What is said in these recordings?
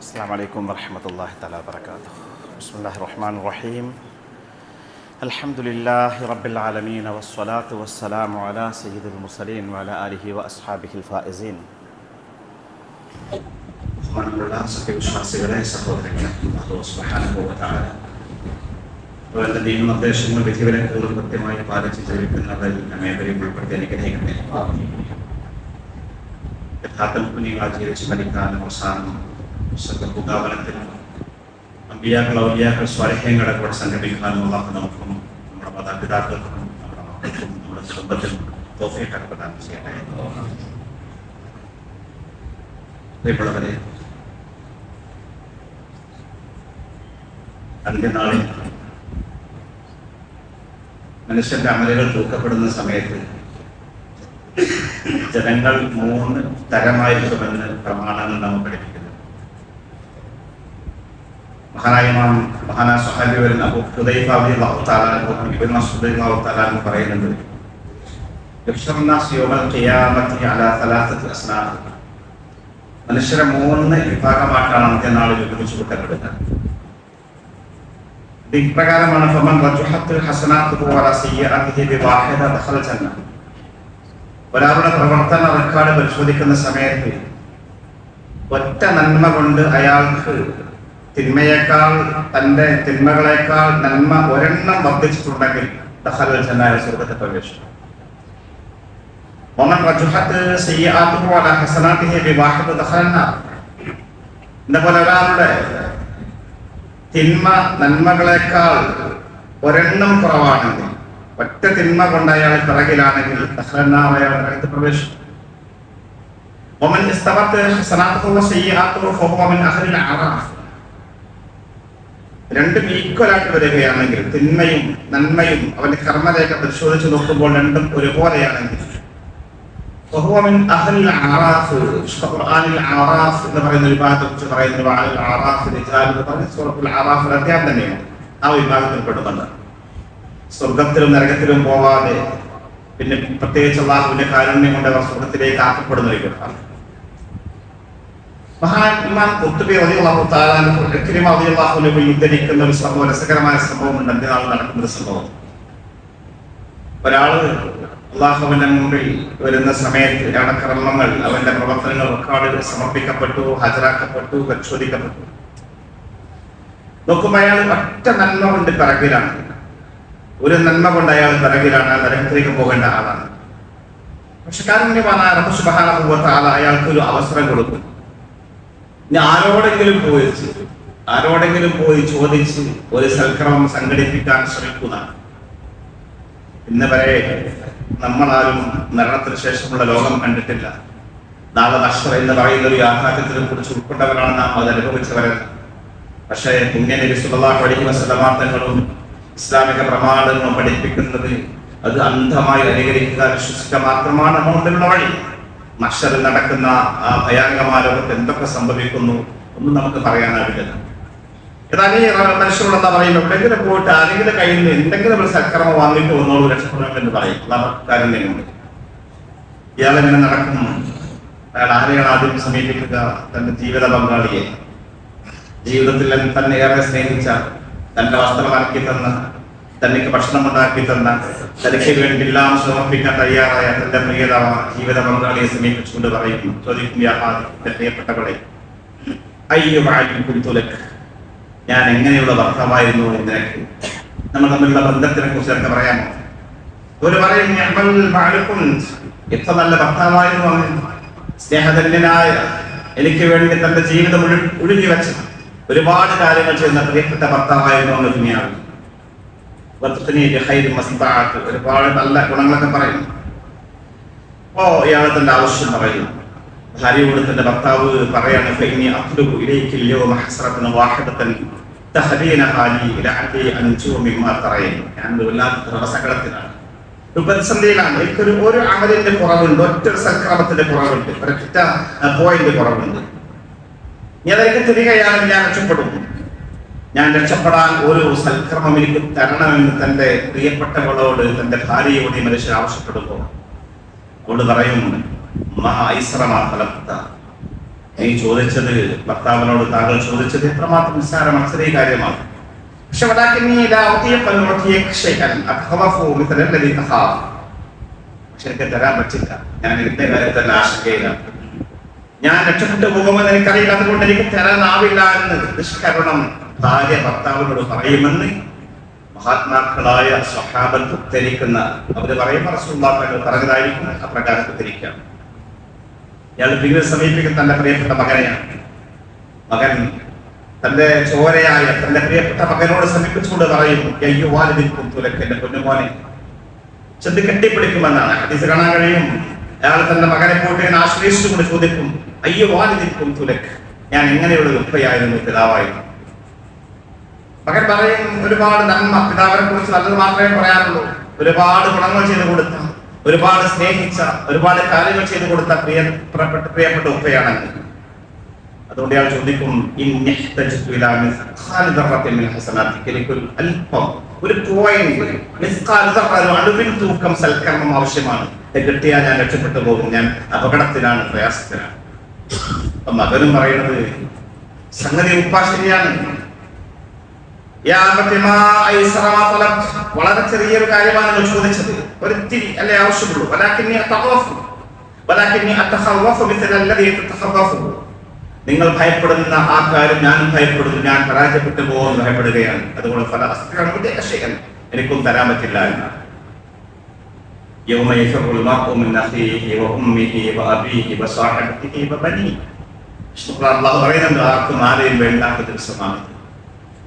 السلام عليكم ورحمة الله تعالى وبركاته بسم الله الرحمن الرحيم الحمد لله رب العالمين والصلاة والسلام على سيد المرسلين وعلى آله وأصحابه الفائزين ബഹുമാനമുള്ള സത്യവിശ്വാസികളെ സഹോദരങ്ങളെ അല്ലാഹു സുബ്ഹാനഹു വ തആല അവരുടെ നിയമനിർദ്ദേശങ്ങൾ വിധിവിലക്കുകൾ കൃത്യമായി പാലിച്ച് ജീവിക്കുന്നവരിൽ നമ്മേവരെയും ഉൾപ്പെടുത്തി അനുഗ്രഹിക്കട്ടെ യഥാർത്ഥ കുഞ്ഞുങ്ങൾ ജീവിച്ച് പഠിക്കാനും അവസാനം സ്വാരഹ്യങ്ങളെ കൂടെ സംഘടിപ്പിക്കാനുള്ള നമ്മുടെ മാതാപിതാക്കൾക്കും അന്ത്യനാളിൽ മനുഷ്യന്റെ അമലുകൾ തൂക്കപ്പെടുന്ന സമയത്ത് ജനങ്ങൾ മൂന്ന് തരമായിരിക്കുമെന്ന് പ്രമാണങ്ങൾ നമ്മൾ പഠിപ്പിക്കുന്നു. മഹാനായ ഇമാം മഹാനായ സഹാബി വരുന്ന അബൂ ഹുദൈഫ ഇബ്നു മസ്ഊദ് റളിയല്ലാഹു തആല അൻഹു പറയുന്നുണ്ട്. അലാ മനുഷ്യരെ മൂന്ന് വിഭാഗമായിട്ടാണ് അന്ത്യനാളിൽ ഒരുമിച്ച് കൂട്ടപ്പെടുന്നത്. ഇത് ഇപ്രകാരമാണ് ഫമൻ ഒരാളുടെ പ്രവർത്തന റെക്കോർഡ് പരിശോധിക്കുന്ന സമയത്ത് ഒറ്റ നന്മ കൊണ്ട് അയാൾക്ക് തിന്മയേക്കാൾ തന്റെ തിന്മകളെക്കാൾ നന്മ ഒരെണ്ണം വർദ്ധിച്ചിട്ടുണ്ടെങ്കിൽ ദഖല ജന്നായ സ്വർഗത്തെ പ്രവേശിക്കും ومن رجحت سيئاته على حسناته بواحد دخل النار ഇതേപോലെ ഒരാളുടെ തിന്മ നന്മകളെക്കാൾ ഒരെണ്ണം കുറവാണെങ്കിൽ ഒറ്റ തിന്മ കൊണ്ട് അയാൾ പിറകിലാണെങ്കിൽ ദഖലന്നാർ അയാൾ നരകത്തിൽ പ്രവേശിക്കും ومن استوت حسناته وسيئاته فهو من أهل الأعراف രണ്ടും ഈക്വലായിട്ട് വരികയാണെങ്കിൽ തിന്മയും നന്മയും അവന്റെ കർമ്മരേഖ പരിശോധിച്ച് നോക്കുമ്പോൾ രണ്ടും ഒരുപോലെയാണെങ്കിൽ. സ്വർഗത്തിലും നരകത്തിലും പോവാതെ പിന്നെ പ്രത്യേകിച്ച് അള്ളാഹുവിന്റെ കാരുണ്യം കൊണ്ട് അവർ സ്വർഗത്തിലേക്ക് ആക്കപ്പെടുന്ന ഒരു മഹാൻ ഇമാം കുത്തുബി റളിയല്ലാഹു തആല ഇക്രിമ റളിയല്ലാഹു അൻഹു ഒരു സംഭവം രസകരമായ സംഭവം ഉണ്ട് അന്ത്യനാൾ നടക്കുന്ന ഒരു സംഭവം. ഒരാൾ അള്ളാഹുവിന്റെ മുമ്പിൽ വരുന്ന സമയത്ത് അവരുടെ കർമ്മങ്ങൾ അവന്റെ പ്രവർത്തനങ്ങൾ റെക്കോർഡിൽ സമർപ്പിക്കപ്പെട്ടു ഹാജരാക്കപ്പെട്ടു പരിശോധിക്കപ്പെട്ടു. നോക്കുമ്പോൾ അയാൾ ഒറ്റ നന്മ കൊണ്ട് പിറകിലാണ്. ഒരു നന്മ കൊണ്ട് അയാൾ പിറകിലാണ്. നരകത്തിലേക്ക് പോകേണ്ട ആളാണ്. പക്ഷെ കാരുണ്യമാണ് റബ്ബ് സുബ്ഹാനഹു വ തആല അയാൾക്ക് ഒരു അവസരം കൊടുക്കും ഇനി ആരോടെങ്കിലും പോയി ആരോടെങ്കിലും പോയി ചോദിച്ച് ഒരു സൽക്രമം സംഘടിപ്പിക്കാൻ ശ്രമിക്കുന്ന. ഇന്ന് വരെ നമ്മളാരും മരണത്തിന് ശേഷമുള്ള ലോകം കണ്ടിട്ടില്ല. നാളെ നഷ്ടം എന്ന് പറയുന്ന ഒരു യാഥാർത്ഥ്യത്തിനെ കുറിച്ച് ഉൾക്കൊണ്ടവരാണ് നാം അത് അനുഭവിച്ചവരല്ല പക്ഷേ പുണ്യ നബി പഠിക്കുന്ന തങ്ങളും ഇസ്ലാമിക പ്രമാണങ്ങളും പഠിപ്പിക്കുന്നത് അത് അന്ധമായി അനുകരിക്കുക വിശ്വസിക്കുക മാത്രമാണ് നമ്മളുടെ വഴി. നക്ഷറിൽ നടക്കുന്ന ആ ഭയാനകമായ ലോകത്ത് എന്തൊക്കെ സംഭവിക്കുന്നു ഒന്നും നമുക്ക് പറയാനാവില്ല. ഏതായാലും ഈ മനുഷ്യരോട് എന്താ പറയും എവിടെയെങ്കിലും പോയിട്ട് ആരെങ്കിലും കയ്യിൽ നിന്ന് എന്തെങ്കിലും ഒരു സൽക്കർമ്മം വാങ്ങിയിട്ട് വന്നോളൂ രക്ഷപ്പെടണം എന്ന് പറയും. കാര്യം തന്നെയുണ്ട് ഇയാൾ എങ്ങനെ നടക്കുന്നു? അയാൾ ആരെയാണ് ആദ്യം സമീപിക്കുക? തന്റെ ജീവിത പങ്കാളിയെ. ജീവിതത്തിൽ തന്നെ ഏറെ സ്നേഹിച്ച തന്റെ വസ്ത്രം അലക്കി തന്ന തനിക്ക് ഭക്ഷണം ഉണ്ടാക്കി തന്ന തനിക്ക് വേണ്ടി എല്ലാം സമർപ്പിക്കാൻ തയ്യാറായ തന്റെ പ്രിയതാവ ജീവിത പങ്കാളിയെ സമീപിച്ചുകൊണ്ട് പറയുന്നു. ചോദിക്കും എന്റെ പ്രിയപ്പെട്ടവളെ അയ്യോ കുരുത്തുലക്ക് ഞാൻ എങ്ങനെയുള്ള ഭർത്താവായിരുന്നു നിനക്ക്? നമ്മൾ തമ്മിലുള്ള ബന്ധത്തിനെ കുറിച്ച് ഒക്കെ പറയാമോ? ഒരു പറയും എത്ര നല്ല ഭർത്താവായിരുന്നു അവൻ. സ്നേഹധന്യനായ എനിക്ക് വേണ്ടി തന്റെ ജീവിതം ഒഴുകി വെച്ച ഒരുപാട് കാര്യങ്ങൾ ചെയ്യുന്ന പ്രിയപ്പെട്ട ഭർത്താവായിരുന്നു അവന് ദുനിയാവിൽ. ഒരുപാട് നല്ല ഗുണങ്ങളൊക്കെ പറയുന്നു. ഓ ഇയാളെ തന്റെ ആവശ്യം പറയുന്നു. ഭാര്യയോട് തന്റെ ഭർത്താവ് പറയാണ് ഞാൻ എനിക്കൊരു ഒരു അമലിന്റെ കുറവുണ്ട് ഒറ്റ സംക്രമത്തിന്റെ കുറവുണ്ട് ഒരൊറ്റ പോയിന്റ് കുറവുണ്ട്. ഞാൻ അതൊക്കെ തിരികെയാണെങ്കിൽ ഞാൻ രക്ഷപ്പെടും ഞാൻ രക്ഷപ്പെടാൻ ഓരോ സൽക്രമം എനിക്ക് തരണമെന്ന് തന്റെ പ്രിയപ്പെട്ടവളോട് തന്റെ ഭാര്യയോട് ഈ മനുഷ്യൻ ആവശ്യപ്പെടുമ്പോൾ അവൾ പറയുന്നുണ്ട് മാ ഫലത്ത നീ ചോദിച്ചത് ഭർത്താവിനോട് താങ്കൾ ചോദിച്ചത് എത്രമാത്രം നിസ്സാരമാണ് ചെറിയ കാര്യമാണ്. പക്ഷെ തരാൻ പറ്റില്ല. ഞാൻ എന്റെ കാര്യത്തിൽ ആശങ്കയിലാണ്. ഞാൻ രക്ഷപ്പെട്ടു പോകുമെന്ന് എനിക്കറിയില്ല. അതുകൊണ്ട് എനിക്ക് തരാനാവില്ല എന്ന് നിഷ്കരണം ഭാര്യ ഭർത്താവിനോട് പറയുമെന്ന് മഹാത്മാക്കളായ സ്വഹാബൻ ഉദ്ധരിക്കുന്ന അവർ പറയുന്ന റസൂള്ളാക്കൾ പറഞ്ഞതായിരിക്കും അപ്രകാരം ഉദ്ധരിക്കാം. ഇയാൾ പിന്നീട് സമീപിക്കുന്ന തന്റെ പ്രിയപ്പെട്ട മകനെയാണ്. മകൻ തന്റെ ചോരയായ തന്റെ പ്രിയപ്പെട്ട മകനോട് സമീപിച്ചുകൊണ്ട് പറയും അയ്യോ പുത്തുലക്ക് എന്റെ പൊന്നുമോനെ ചെന്ന് കെട്ടിപ്പിടിക്കുമെന്നാണ്. ഹദീസ് കാണാൻ കഴിയും. അയാൾ തന്റെ മകനെ പോയിട്ട് ഇങ്ങനെ ആശ്രയിച്ചുകൊണ്ട് ചോദിക്കും അയ്യോ വാലിദിൻ കുത്തുലക്ക് ഞാൻ എങ്ങനെയുള്ള ഉപ്പയായിരുന്നു പിതാവായിരുന്നു? മകൻ പറയും ഒരുപാട് നന്മ. പിതാവിനെ കുറിച്ച് നല്ലത് മാത്രമേ പറയാനുള്ളൂ. ഒരുപാട് ഗുണങ്ങൾ ചെയ്തു കൊടുത്ത ഒരുപാട് സ്നേഹിച്ച ഒരുപാട് കാര്യങ്ങൾ ചെയ്തു കൊടുത്ത പ്രിയ പ്രിയപ്പെട്ട ഉപ്പയാണെന്ന് അതുകൊണ്ട് ഞാൻ ചോദിക്കും അല്പം ഒരു അണുവിൻ തൂക്കം സൽക്കരണം ആവശ്യമാണ്. കിട്ടിയാൽ ഞാൻ രക്ഷപ്പെട്ടു പോകും. ഞാൻ അപകടത്തിലാണ് പ്രയാസത്തിലാണ്. മകനും പറയുന്നത് സംഗതി ഉപ്പ ശരിയാണ് വളരെ ചെറിയൊരു കാര്യമാണ് നിങ്ങൾ ചോദിച്ചത്. ഒരിത്തിരി അല്ലേ ആവശ്യമുള്ളൂ. നിങ്ങൾ ഭയപ്പെടുന്ന ആ കാര്യം ഞാനും ഭയപ്പെടുന്നു. ഞാൻ പരാജയപ്പെട്ടു പോകുമെന്ന് ഭയപ്പെടുകയാണ്. അതുകൊണ്ട് പല അസ്ത്രകൻ എനിക്കും തരാൻ പറ്റില്ല എന്നാണ് പറയുന്നുണ്ട് ആർക്കും ആരെയും വേണ്ടാത്ത ദിവസമാണ്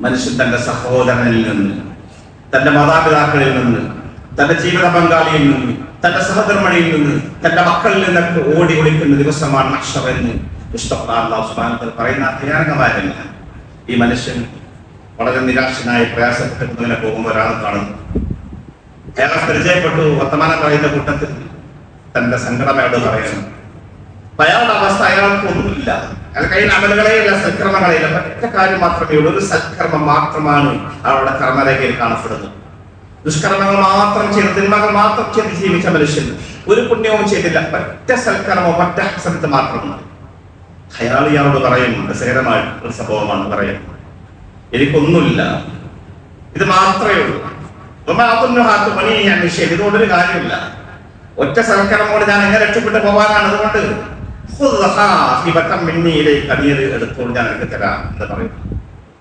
മനുഷ്യൻ തന്റെ സഹോദരനിൽ നിന്ന് തന്റെ മാതാപിതാക്കളിൽ നിന്ന് തന്റെ ജീവിത പങ്കാളിയിൽ നിന്ന് തന്റെ സഹധർമ്മണിയിൽ നിന്ന് തന്റെ മക്കളിൽ നിന്നൊക്കെ ഓടി ഒളിക്കുന്ന ദിവസമാണ് മക്ഷർ എന്ന് സുബാനത്തിൽ പറയുന്ന അധ്യാനകമാരല്ല ഈ മനുഷ്യൻ വളരെ നിരാശനായി പ്രയാസപ്പെട്ടിങ്ങനെ പോകുമ്പോൾ ഒരാൾ കാണുന്നു. അയാളെ പരിചയപ്പെട്ടു വർത്തമാനം പറയുന്ന കൂട്ടത്തിൽ തന്റെ സങ്കടമായിട്ട് പറയുന്നു. അയാളുടെ അവസ്ഥ അയാൾക്ക് ഒന്നുമില്ല അയാൾ കയ്യിൽ അമലുകളെയല്ല സൽക്കർമ്മങ്ങളെയല്ല ഒറ്റ കാര്യം മാത്രമേ ഉള്ളൂ. ഒരു സൽക്കർമ്മം മാത്രമാണ് അവരുടെ കർമ്മരേഖയിൽ കാണപ്പെടുന്നത്. ദുഷ്കർമ്മങ്ങൾ മാത്രം ചെയ്ത് തിന്മകൾ മാത്രം ചെയ്ത് ജീവിച്ച മനുഷ്യൻ ഒരു പുണ്യവും ചെയ്തില്ല. ഒറ്റ സൽക്കർമ്മം ഒറ്റ ഹസനത്ത് മാത്രം അയാൾ ഇയാളോട് പറയും രസകരമായി ഒരു സംഭവമാണ് പറയും. എനിക്കൊന്നുമില്ല. ഇത് മാത്രമേ ഉള്ളൂ. പണി ഞാൻ നിഷേധം. ഇതുകൊണ്ടൊരു കാര്യമില്ല. ഒറ്റ സൽക്കരം കൊണ്ട് ഞാൻ എങ്ങനെ രക്ഷപ്പെട്ടു പോകാനാണ്? അതുകൊണ്ട് ഹിബത്തം മിന്നിയിലേക്ക് അടിയത് എടുത്തോണ്ട് ഞാൻ എനിക്ക് തരാം എന്ന് പറയുന്നു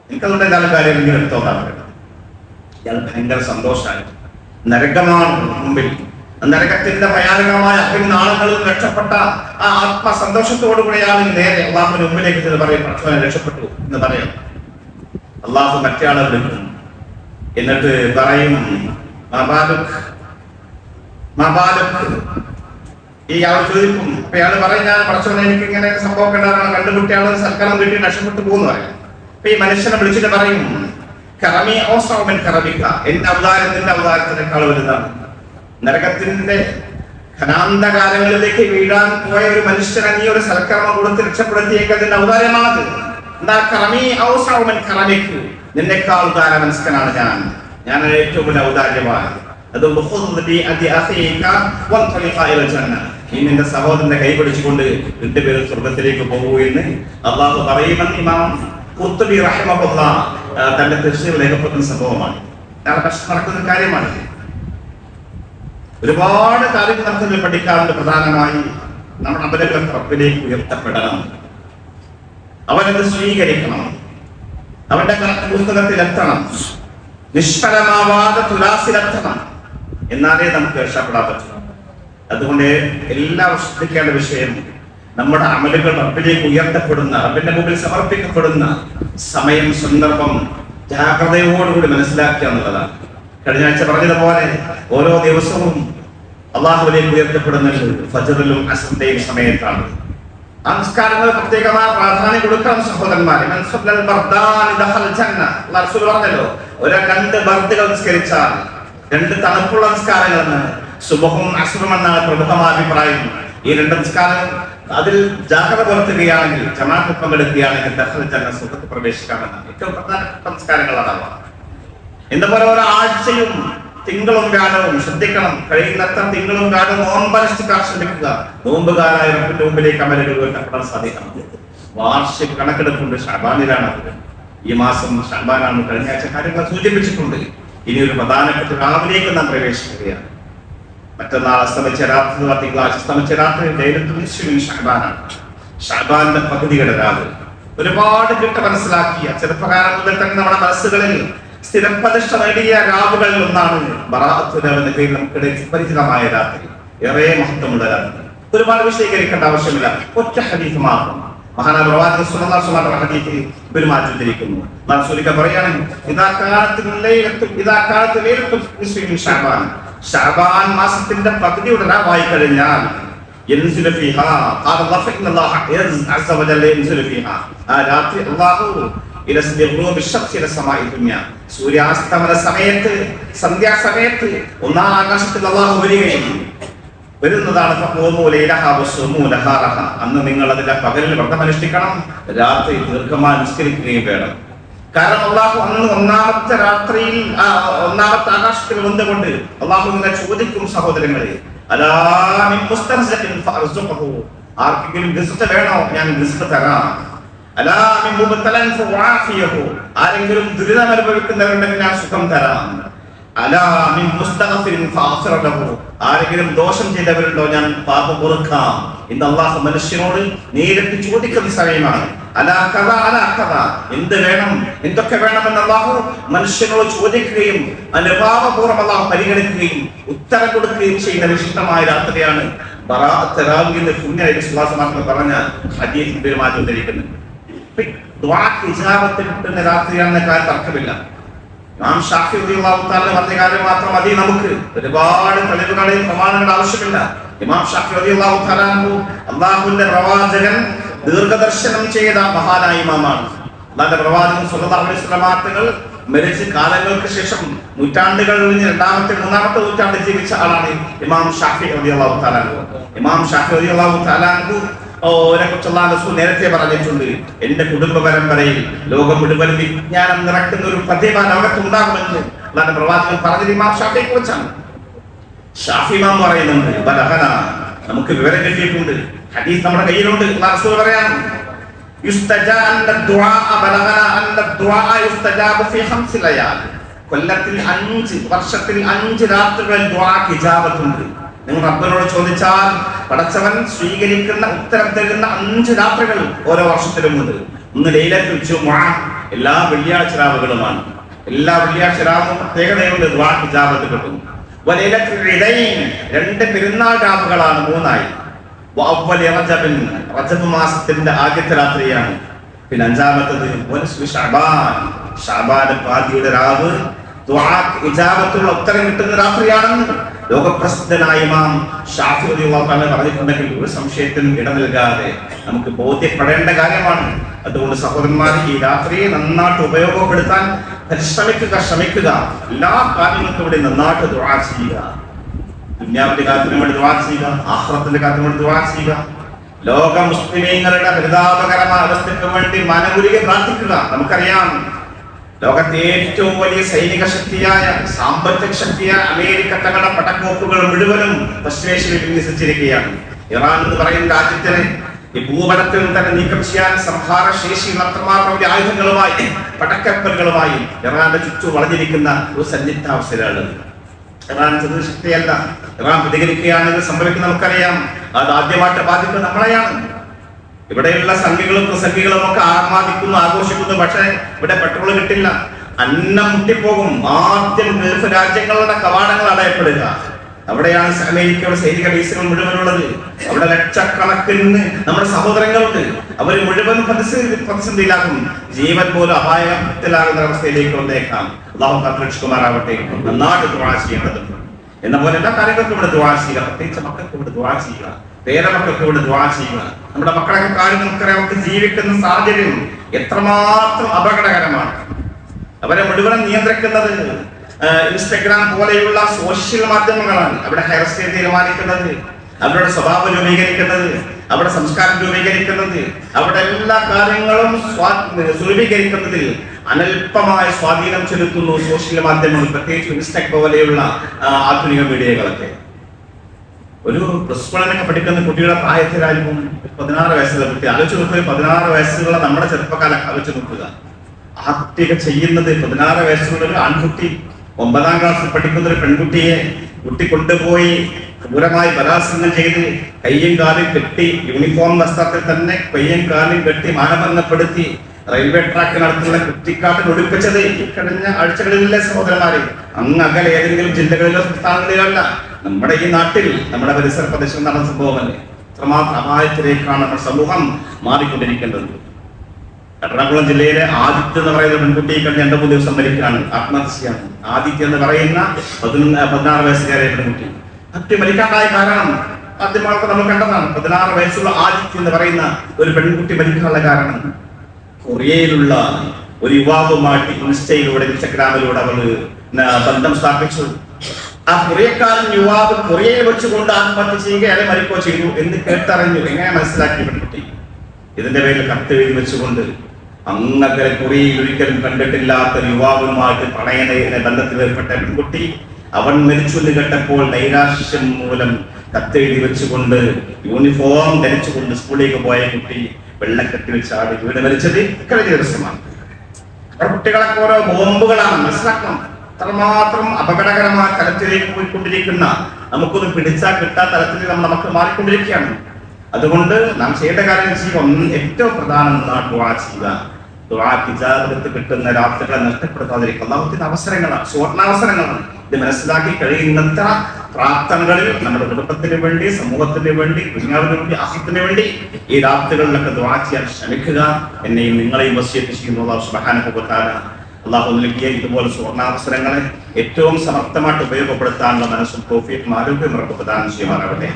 എനിക്കതുകൊണ്ട് എന്താണ് കാര്യം ഇങ്ങനെ എടുത്തോന്നാണ് പറയുന്നത് ഇയാൾ ഭയങ്കര സന്തോഷമായി നരകമാണ് മുമ്പിൽ. നരകത്തിന്റെ ഭയാനകമായ അഭിനാളങ്ങളിൽ രക്ഷപ്പെട്ട ആ ആത്മസന്തോഷത്തോടുകൂടി അയാൾ നേരെ അള്ളാഹുവിന്റെ മുമ്പിലേക്ക് ചെന്ന് പറയും ഭക്ഷണം രക്ഷപ്പെട്ടു എന്ന് പറയാം. അള്ളാഹു മറ്റേ വിളിക്കും. എന്നിട്ട് പറയും മബാലുക് മബാലുക് ഈ ആൾ ചോദിക്കും അപ്പൊ ഇയാൾ പറയും ഞാൻ പഠിച്ചോനെ എനിക്ക് ഇങ്ങനെ സംഭവം കണ്ടാണ് കണ്ടുപിട്ടിയാൾ സൽക്കാരം കിട്ടി നഷ്ടപ്പെട്ടു പോകുന്നു പറയാം. അപ്പൊ ഈ മനുഷ്യനെ വിളിച്ചിട്ട് പറയും കറമി ഓസോമൻ കറമിക്ക എന്റെ അവതാരം നിന്റെ അവതാരത്തിനേക്കാൾ വലുതാണ്. നരകത്തിന്റെ ഖനാന്തകാലങ്ങളിലേക്ക് വീഴാൻ പോയ ഒരു മനുഷ്യനെ നീ ഒരു സൽക്കർമ്മം കൊടുത്ത് രക്ഷപ്പെടുത്തിയേക്കതിന്റെ അവതാരമാണത്. എന്താ കറമി ഔസൗമൻ കറമിക്കു നിന്നെക്കാൾ ഉദാര മനസ്കനാണ് ഞാൻ. ഞാൻ ഏറ്റവും വലിയ ഔദാര്യമാണ് അതുകൊണ്ട് ഖുദ് ബി അദി അഖീക വൻതലിഖ ഇലൽ ജന്ന. നീ നിന്റെ സഹോദരന്റെ കൈ പിടിച്ചുകൊണ്ട് രണ്ടുപേരും സ്വർഗത്തിലേക്ക് പോകൂ എന്ന് അള്ളാഹു പറയുമെന്ന് ഇമാം കുർത്തുബി റഹ്മുള്ള തന്റെ തൃശ്ശൂർ രേഖപ്പെടുത്തുന്ന സംഭവമാണ്. നടക്കുന്ന കാര്യമാണ് ഒരുപാട് കാര്യങ്ങൾ നമുക്ക് പഠിക്കാറുണ്ട് പ്രധാനമായി നമ്മുടെ അവരൊക്കെ റബ്ബിലേക്ക് ഉയർത്തപ്പെടണം. അവനത് സ്വീകരിക്കണം. അവന്റെ പുസ്തകത്തിൽ എത്തണം നിഷ്ഫലമാവാതെ തുലാസിലെത്തണം. എന്നാലേ നമുക്ക് രക്ഷപ്പെടാൻ പറ്റൂ. അതുകൊണ്ട് എല്ലാവരും ശ്രദ്ധിക്കേണ്ട വിഷയം നമ്മുടെ അമലുകൾ റബ്ബിലേക്ക് ഉയർത്തപ്പെടുന്ന റബ്ബിന്റെ മുമ്പിൽ സമർപ്പിക്കപ്പെടുന്ന സമയം സന്ദർഭം ജാഗ്രതയോടുകൂടി മനസ്സിലാക്കുക എന്നുള്ളതാണ്. കഴിഞ്ഞ ആഴ്ച പറഞ്ഞതുപോലെ ഓരോ ദിവസവും അള്ളാഹുവിലേക്ക് ഉയർത്തപ്പെടുന്നത് ഫജറിലും അസറിന്റെയും സമയത്താണ്. ആ പ്രത്യേകമായ പ്രാധാന്യം കൊടുക്കണം സഹോദരന്മാരെ. പറഞ്ഞല്ലോ ഒരു രണ്ട് ബർത്തുകൾ നിസ്കരിച്ചാൽ രണ്ട് തണുപ്പുള്ള നിസ്കാരങ്ങളെന്ന് സുബഹും അസുറും എന്നാണ് പ്രമുഖമായ അഭിപ്രായം ഈ രണ്ട് നിസ്കാരം അതിൽ ജാഗ്രത പുലർത്തുകയാണെങ്കിൽ ജമാഅത്ത് പങ്കെടുക്കുകയാണെങ്കിൽ ദർശനം ജന്ന സുഖത്ത് പ്രവേശിക്കാമെന്നാണ് ഏറ്റവും പ്രധാനപ്പെട്ട നിസ്കാരങ്ങൾ അതാണ് എന്താ പോലെ ആഴ്ചയും തിങ്കളും ഗാനവും ശ്രദ്ധിക്കണം. കഴിയുന്നത്ര തിങ്കളും ഗാനവും നോമ്പനുഷ്ഠിക്കാൻ ശ്രമിക്കുക നോമ്പുകാരായ റബ്ബിന്റെ മുമ്പിലേക്ക് അമലുകൾ ഉയർത്തപ്പെടാൻ സാധിക്കണം. വാർഷിക കണക്കെടുപ്പുണ്ട്. ഷാബാനിലാണ് ഈ മാസം ഷാബാനാണ് കഴിഞ്ഞ ആഴ്ച കാര്യങ്ങൾ സൂചിപ്പിച്ചിട്ടുണ്ട്. ഇനി ഒരു പ്രധാനപ്പെട്ട രാവിലേക്ക് നാം പ്രവേശിക്കുകയാണ്. മറ്റന്നാൾ അസ്തമിച്ച രാത്രി തിങ്കളാഴ്ച അസ്തമിച്ച രാത്രി ലൈലത്തുൽ ഷഹബാനാണ്. ഷഹബാന്റെ പകുതിയുടെ രാവിലെ ഒരുപാട് കിട്ട മനസ്സിലാക്കിയ ചെറുപ്പകാലം മുതൽ തന്നെ നമ്മുടെ മനസ്സുകളിൽ സ്ഥിരം പ്രതിഷ്ഠ നേടിയ രാവുകളിൽ ഒന്നാണ് എന്ന പേരിൽ നമുക്ക് പരിചിതമായ രാത്രി. ഏറെ മഹത്വമുള്ള രാത്രി. ഒരുപാട് വിശദീകരിക്കേണ്ട ആവശ്യമില്ല. ഒറ്റ ഹരീഫ് മാത്രം. മഹാനായ പ്രവാചകൻ സ്വല്ലല്ലാഹു അലൈഹി വസല്ലം ഹദീസിൽ പെരുമാറ്റത്തിരിക്കുന്നു റസൂലിക്ക പറയാണ് ഇദാ കാലത്ത് ലൈലത്തു ഇദാ കാലത്ത് ലൈലത്തു നിസ്ഫി മിൻ ശഅബാൻ ശഅബാൻ മാസത്തിന്റെ പകുതിയുടെ രാവായി കഴിഞ്ഞാൽ ينزل فيها قال الله فإن الله عز وجل ينزل فيها ആ രാത്രി അല്ലാഹു ഇല ഗുറൂബി ശംസി ഇല സമാഇ ദുനിയ സൂര്യാസ്തമന സമയത്ത് സന്ധ്യാസമയത്ത് ഒന്നാം ആകാശത്തിൽ അല്ലാഹു വരികയും വരുന്നതാണ്. അന്ന് നിങ്ങൾ അതിന്റെ പകലിൽ വ്രതമനുഷ്ഠിക്കണം രാത്രി ദീർഘമായി നിസ്കരിക്കുകയും വേണം കാരണം അള്ളാഹു അന്ന് ഒന്നാമത്തെ രാത്രിയിൽ ഒന്നാമത്തെ ആകാശത്തിൽ വന്നുകൊണ്ട് അള്ളാഹു ഇങ്ങനെ ചോദിക്കും സഹോദരങ്ങളെ. ആർക്കെങ്കിലും വേണോ ഞാൻ തരാം. ആരെങ്കിലും ദുരിതം അനുഭവിക്കുന്നവരുണ്ടെങ്കിൽ ഞാൻ സുഖം തരാം ആരെങ്കിലും ദോഷം ചെയ്തവരുണ്ടോ ഞാൻ പാപം പൊറുക്കാം ഇന്ന് അള്ളാഹു മനുഷ്യനോട് നേരിട്ട് ചോദിക്കുന്ന സമയമാണ്. അലാ കഥ അലാ കഥ എന്ത് വേണം? എന്തൊക്കെ വേണമെന്ന് അള്ളാഹു മനുഷ്യനോട് ചോദിക്കുകയും അനുഭാവപൂർവം അള്ളാഹു പരിഗണിക്കുകയും ഉത്തരം കൊടുക്കുകയും ചെയ്യുന്ന വിശിഷ്ടമായ രാത്രിയാണ് എന്ന് പുണ്യ പറഞ്ഞ ഹദീസ് പെരുമാറ്റം ധരിക്കുന്നത് കിട്ടുന്ന കാര്യം തർക്കമില്ല. ഇമാം ഷാഫി റളിയല്ലാഹു തആല പറഞ്ഞ കാര്യം മാത്രം മതി നമുക്ക്. ഒരുപാട് തെളിവുകളെയും പ്രമാണങ്ങളുടെ ആവശ്യമില്ല. ഇമാം ഷാഫി റളിയല്ലാഹു അള്ളാഹുവിന്റെ പ്രവാചകൻ ദീർഘദർശനം ചെയ്ത മഹാനായ ഇമാമാണ്. അല്ലാതെ പ്രവാചകൻ സ്വല്ലല്ലാഹു അലൈഹി വസല്ലം തങ്ങൾ മരിച്ച് കാലങ്ങൾക്ക് ശേഷം നൂറ്റാണ്ടുകൾ കഴിഞ്ഞ് രണ്ടാമത്തെ മൂന്നാമത്തെ നൂറ്റാണ്ടിൽ ജീവിച്ച ആളാണ് ഇമാം ഷാഫി റളിയല്ലാഹു തആല ഇമാം ഷാഫി റളിയല്ലാഹു തആല അൻഹു ഓരെ കുറിച്ചുള്ള റസൂൽ നേരത്തെ പറഞ്ഞിട്ടുണ്ട്. എന്റെ കുടുംബ പരമ്പരയിൽ ലോകം മുഴുവൻ വിജ്ഞാനം നിറക്കുന്ന ഒരു പ്രതിഭ ലോകത്തുണ്ടാകുമെന്ന് അല്ലാതെ പ്രവാചകൻ പറഞ്ഞത് ഇമാം കുറിച്ചാണ്. ഷാഫി ഇമാം പറയുന്നുണ്ട് ബലഹന നമുക്ക് വിവരം കിട്ടിയിട്ടുണ്ട്. ഹദീസ് നമ്മുടെ കയ്യിലുണ്ട്. അല്ലാഹ് റസൂൽ പറയാണ് കൊല്ലത്തിൽ അഞ്ച് വർഷത്തിൽ അഞ്ച് രാത്രികളിൽ ഹിജാബത്തുണ്ട് നിങ്ങൾ റബ്ബനോട് ചോദിച്ചാൽ പടച്ചവൻ സ്വീകരിക്കുന്ന ഉത്തരം തരുന്ന അഞ്ച് രാത്രികൾ ഓരോ വർഷത്തിലും ഉണ്ട്. ഒന്ന് ലൈലത്തുൽ ജുമുഅ എല്ലാ വെള്ളിയാഴ്ച രാവുകളുമാണ്. എല്ലാ വെള്ളിയാഴ്ച രാവും പ്രത്യേകതയുണ്ട് ഇജാബത്ത് കിട്ടും രണ്ട് പെരുന്നാൾ രാവുകളാണ് മൂന്നായി. റജബ് മാസത്തിന്റെ ആദ്യത്തെ രാത്രിയാണ്. പിന്നെ അഞ്ചാമത്തത് ഷാബാൻ. പാതിയുടെ രാവ് ഉത്തരം കിട്ടുന്ന രാത്രിയാണെന്ന് ലോകപ്രസിദ്ധനായ ഇമാം ഷാഫി തആല പറഞ്ഞിട്ടുണ്ടെങ്കിൽ ഒരു സംശയത്തിനും ഇട നൽകാതെ നമുക്ക് ബോധ്യപ്പെടേണ്ട കാര്യമാണ്. അതുകൊണ്ട് സഹോദരന്മാർ ഈ രാത്രിയെ നന്നായിട്ട് ഉപയോഗപ്പെടുത്താൻ പരിശ്രമിക്കുക ശ്രമിക്കുക. എല്ലാ കാര്യങ്ങൾക്കും ഇവിടെ നന്നായിട്ട് ദുആ ചെയ്യുക. ദുന്യാവിന്റെ കാര്യത്തിന് വേണ്ടി ദുആ ചെയ്യുക ആഹ്റത്തിന്റെ കാര്യത്തിന് വേണ്ടി ദുആ ചെയ്യുക. ലോക മുസ്ലിമീങ്ങളുടെ പരിതാപകരമായ അവസ്ഥയ്ക്ക് വേണ്ടി മനമുരുകെ പ്രാർത്ഥിക്കുക. നമുക്കറിയാം ലോകത്തെ ഏറ്റവും വലിയ സൈനിക ശക്തിയായ സാമ്പത്തിക ശക്തിയായ അമേരിക്ക തങ്ങളുടെ പടക്കോപ്പുകൾ മുഴുവനും പശ്ചിമേഷ്യയിൽ വിന്യസിച്ചിരിക്കുകയാണ്. ഇറാൻ എന്ന് പറയുന്ന രാജ്യത്തിന് ഈ ഭൂപടത്തിൽ തന്നെ നീക്കം ചെയ്യാൻ സംഹാര ശേഷി മാത്രമാത്രം ആയുധങ്ങളുമായി പടക്കപ്പലുകളുമായി ഇറാന്റെ ചുറ്റും വളഞ്ഞിരിക്കുന്ന ഒരു സന്നിഗ്ധാവസ്ഥയിലാണ് ഇറാൻ ചെറിയ ശക്തിയല്ല. ഇറാൻ പ്രതികരിക്കുകയാണെങ്കിൽ സംഭവിക്കുന്ന നമുക്കറിയാം. അത് ആദ്യമായിട്ട് ബാധിക്കുന്നത് നമ്മളെയാണ്. ഇവിടെയുള്ള സംഘികളും പ്രസംഗികളും ഒക്കെ ആർമാദിക്കുന്നു ആഘോഷിക്കുന്നു. പക്ഷേ ഇവിടെ പെട്രോൾ കിട്ടില്ല. അന്നം മുട്ടിപ്പോകും. ആദ്യം ഗൾഫ് രാജ്യങ്ങളുടെ കവാടങ്ങൾ അടയപ്പെടുക. അവിടെയാണ് അമേരിക്കയുടെ സൈനിക ബേസുകൾ മുഴുവനുള്ളത്. അവിടെ ലക്ഷക്കണക്കിന് നമ്മുടെ സഹോദരങ്ങളുണ്ട്. അവർ മുഴുവൻ പ്രതിസന്ധി പ്രതിസന്ധിയിലാകും. ജീവൻ പോലും അപായത്തിലാകുന്ന അവസ്ഥയിലേക്ക് വന്നേക്കാം. അള്ളാഹു കാത്തുരക്ഷിക്കുമാറാവട്ടെ നന്നായിട്ട് ദ്വാഴ ചെയ്യേണ്ടതുണ്ട്. എന്ന പോലെ എല്ലാ കാര്യങ്ങൾക്കും ഇവിടെ ദ്വാഴ ചെയ്യുക. പ്രത്യേകിച്ച് മക്കൾക്ക് ഇവിടെ ദുആ ചെയ്യുക. പേരമക്കൾക്ക് ഇവിടെ ദുആ ചെയ്യുക നമ്മുടെ മക്കളൊക്കെ കാര്യം നമുക്കറിയാം നമുക്ക് ജീവിക്കുന്ന സാഹചര്യം എത്രമാത്രം അപകടകരമാണ്. അവരെ മുഴുവൻ നിയന്ത്രിക്കുന്നത് ഇൻസ്റ്റഗ്രാം പോലെയുള്ള സോഷ്യൽ മാധ്യമങ്ങളാണ്. അവിടെ ഹെയർ സ്റ്റൈൽ തീരുമാനിക്കുന്നത് അവരുടെ സ്വഭാവം രൂപീകരിക്കുന്നത് അവരുടെ സംസ്കാരം രൂപീകരിക്കുന്നത് അവരുടെ എല്ലാ കാര്യങ്ങളും സുലഭീകരിക്കുന്നതിൽ അനൽപമായ സ്വാധീനം ചെലുത്തുന്നു സോഷ്യൽ മാധ്യമങ്ങൾ പ്രത്യേകിച്ച് ഇൻസ്റ്റക് പോലെയുള്ള ആധുനിക മീഡിയകളൊക്കെ. ഒരു പ്ലസ് വണ്ണിനൊക്കെ പഠിക്കുന്ന കുട്ടിയുടെ പ്രായത്തിലായിരിക്കും പതിനാറ് വയസ്സുള്ള കുട്ടി. ആലോചിച്ച് നോക്കുക പതിനാറ് വയസ്സുള്ള നമ്മുടെ ചെറുപ്പക്കാലം ആലോചിച്ച് നോക്കുക. ആ കുട്ടിയൊക്കെ ചെയ്യുന്നത് പതിനാറ് വയസ്സുള്ള ഒരു ആൺകുട്ടി ഒമ്പതാം ക്ലാസ്സിൽ പഠിക്കുന്ന ഒരു പെൺകുട്ടിയെ കുട്ടി കൊണ്ടുപോയി ക്രൂരമായി ബലാത്സംഗം ചെയ്ത് കയ്യും കാലും കെട്ടി യൂണിഫോം വസ്ത്രത്തിൽ തന്നെ കയ്യും കാലും കെട്ടി മാനഭംഗപ്പെടുത്തി റെയിൽവേ ട്രാക്കിനടുത്തുള്ള കുറ്റിക്കാട്ടിൽ ഒടുപ്പിച്ചത് ഈ കഴിഞ്ഞ ആഴ്ചകളിലെ സഹോദരന്മാരെ. അങ്ങ് അകലെ ഏതെങ്കിലും ജില്ലകളിലോ സംസ്ഥാനങ്ങളിലോ അല്ല. നമ്മുടെ ഈ നാട്ടിൽ നമ്മുടെ പരിസര പ്രദേശം നടന്ന സംഭവമല്ലേ? അത്രമാത്രം അപായത്തിലേക്കാണ് നമ്മുടെ സമൂഹം മാറിക്കൊണ്ടിരിക്കേണ്ടത്. എറണാകുളം ജില്ലയിലെ ആദിത്യ എന്ന് പറയുന്ന പെൺകുട്ടി കഴിഞ്ഞ രണ്ടു മൂന്ന് ദിവസം മരിക്കുകയാണ് ആത്മഹത്യയാണ് ആദിത്യ എന്ന് പറയുന്ന പതിനൊന്ന് പതിനാറ് വയസ്സുകാരെ പെൺകുട്ടി. കുട്ടി മരിക്കാണ്ടായ കാരണം ആദ്യമാർക്ക് നമ്മൾ കണ്ടതാണ്. പതിനാറ് വയസ്സുള്ള ആദിത്യ എന്ന് പറയുന്ന ഒരു പെൺകുട്ടി മരിക്കാനുള്ള കാരണം. കൊറിയയിലുള്ള ഒരു യുവാവുമായിട്ട് ഇൻസ്റ്റയിലൂടെ ഇൻസ്റ്റഗ്രാമിലൂടെ അവൾ ന- ബന്ധം സ്ഥാപിച്ചു. ആ കൊറിയക്കാരൻ യുവാവ് കൊറിയയിൽ വെച്ചുകൊണ്ട് ആത്മഹത്യ ചെയ്യുക അയാളെ മരിക്കോ ചെയ്തു എന്ന് കേട്ടറിഞ്ഞു. എങ്ങനെ മനസ്സിലാക്കി പെൺകുട്ടി ഇതിന്റെ പേരിൽ കത്ത് എഴുതി വെച്ചുകൊണ്ട് അങ്ങനെ കൊറിയയിൽ ഒരിക്കലും കണ്ടിട്ടില്ലാത്ത യുവാവുമായിട്ട് പ്രണയ ബന്ധത്തിൽ ഏർപ്പെട്ട പെൺകുട്ടി അവൻ മരിച്ചു എന്ന് കേട്ടപ്പോൾ നൈരാശ്യം മൂലം കത്തെഴുതി വെച്ചുകൊണ്ട് യൂണിഫോം ധരിച്ചുകൊണ്ട് സ്കൂളിലേക്ക് പോയ കുട്ടി വെള്ളക്കെട്ടിൽ ചാടി വീട് മരിച്ചത് കഴിഞ്ഞ ദിവസമാണ്. കുട്ടികളൊക്കെ ഓരോ ബോംബുകളാണ്. മനസ്സിലാക്കണം. അത്രമാത്രം അപകടകരമായ തലത്തിലേക്ക് പോയിക്കൊണ്ടിരിക്കുന്ന നമുക്കൊന്നും പിടിച്ചാൽ കിട്ടാത്ത തലത്തിൽ നമ്മൾ നമുക്ക് മാറിക്കൊണ്ടിരിക്കുകയാണ്. അതുകൊണ്ട് നാം ചെയ്യേണ്ട കാര്യം ചെയ്യുക ഏറ്റവും പ്രധാനം എന്നാണ് ദുആ ചെയ്യുക. ദുവാ കിട്ടുന്ന രാത്രികളെ നഷ്ടപ്പെടുത്താതിരിക്കുക. അള്ളാഹുത്തിന്റെ അവസരങ്ങളാണ്. സുവർണാവസരങ്ങളാണ്. ഇത് മനസ്സിലാക്കി കഴിയുന്നത്ര പ്രാർത്ഥനകളിൽ നമ്മുടെ കുടുംബത്തിന് വേണ്ടി സമൂഹത്തിന് വേണ്ടി കുഞ്ഞാവിന് വേണ്ടി അസുഖത്തിന് വേണ്ടി ഈ രാത്രികളിലൊക്കെ ദുവാ ചെയ്യാൻ ശ്രമിക്കുക. എന്നെയും നിങ്ങളെയും വസിയത്ത് ചെയ്യുന്നു തആല അള്ളാഹു നൽകിയ ഇതുപോലെ സുവർണാവസരങ്ങളെ ഏറ്റവും സമർത്ഥമായിട്ട് ഉപയോഗപ്പെടുത്താനുള്ള മനസ്സും തോഫിയും ആരോഗ്യം ഉറപ്പ് പ്രദാനം ചെയ്യുമാറാവട്ടെ.